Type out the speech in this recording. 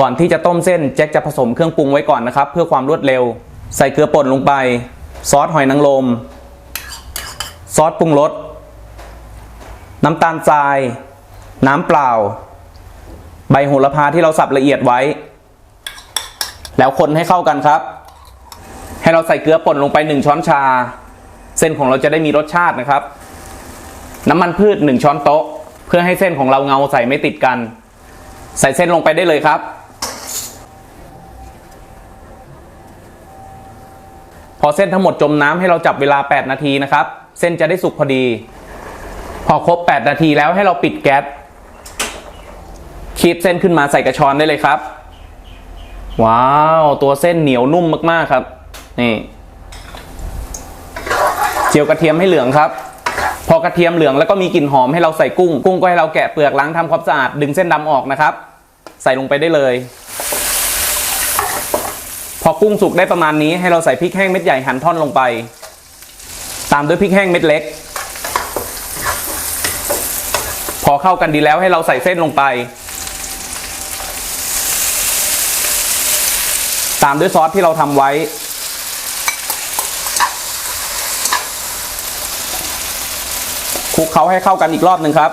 ก่อนที่จะต้มเส้นแจ็คจะผสมเครื่องปรุงไว้ก่อนนะครับ เพื่อความรวดเร็ว ใส่เกลือป่นลงไป ซอสหอยนางรมซอสปรุงรสน้ำตาลทราย น้ำเปล่า ใบโหระพาที่เราสับละเอียดไว้ แล้วคนให้เข้ากันครับ ให้เราใส่เกลือป่นลงไป 1 ช้อนชา เส้นของเราจะได้มีรสชาตินะครับ น้ำมันพืช 1 ช้อนโต๊ะ เพื่อให้เส้นของเราเงาใส่ไม่ติดกัน ใส่เส้นลงไปได้เลยครับ อเส้นทั้งหมดจมน้ำให้เราจับเวลา 8 นาทีนะครับ เส้นจะได้สุกพอดี พอครบ 8 นาทีแล้วให้เราปิดแก๊สคีบเส้นขึ้นมาใส่กระชอนได้เลยครับ ว้าว ตัวเส้นเหนียวนุ่มมากๆครับ นี่เจียวกระเทียมให้เหลืองครับ พอกระเทียมเหลืองแล้วก็มีกลิ่นหอมให้เราใส่กุ้ง กุ้งก็ให้เราแกะเปลือกล้างทำความสะอาดดึงเส้นดำออกนะครับ ใส่ลงไปได้เลย พอกุ้งสุกได้ประมาณนี้ให้เราใส่พริกแห้งเม็ดใหญ่หั่นท่อนลงไป ตามด้วยพริกแห้งเม็ดเล็ก พอเข้ากันดีแล้วให้เราใส่เส้นลงไป ตามด้วยซอสที่เราทำไว้ คลุกเขาให้เข้ากันอีกรอบหนึ่งครับ